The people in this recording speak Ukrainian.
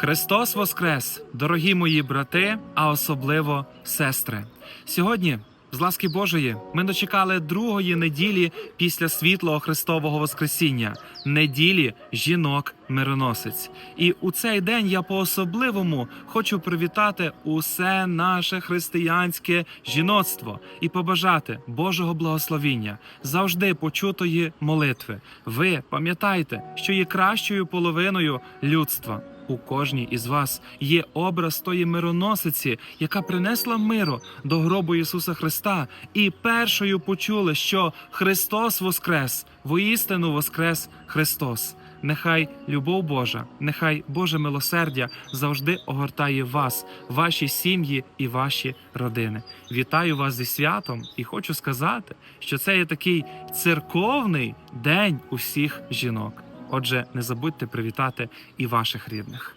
Христос Воскрес, дорогі мої брати, а особливо сестри. Сьогодні, з ласки Божої, ми дочекали другої неділі після світлого Христового Воскресіння, неділі жінок мироносець. І у цей день я по-особливому хочу привітати усе наше християнське жіноцтво і побажати Божого благословіння, завжди почутої молитви. Ви пам'ятайте, що є кращою половиною людства. У кожній із вас є образ тої мироносиці, яка принесла миру до гробу Ісуса Христа, і першою почули, що Христос воскрес, воістину воскрес Христос. Нехай любов Божа, нехай Боже милосердя завжди огортає вас, ваші сім'ї і ваші родини. Вітаю вас зі святом і хочу сказати, що це є такий церковний день усіх жінок. Отже, не забудьте привітати і ваших рідних.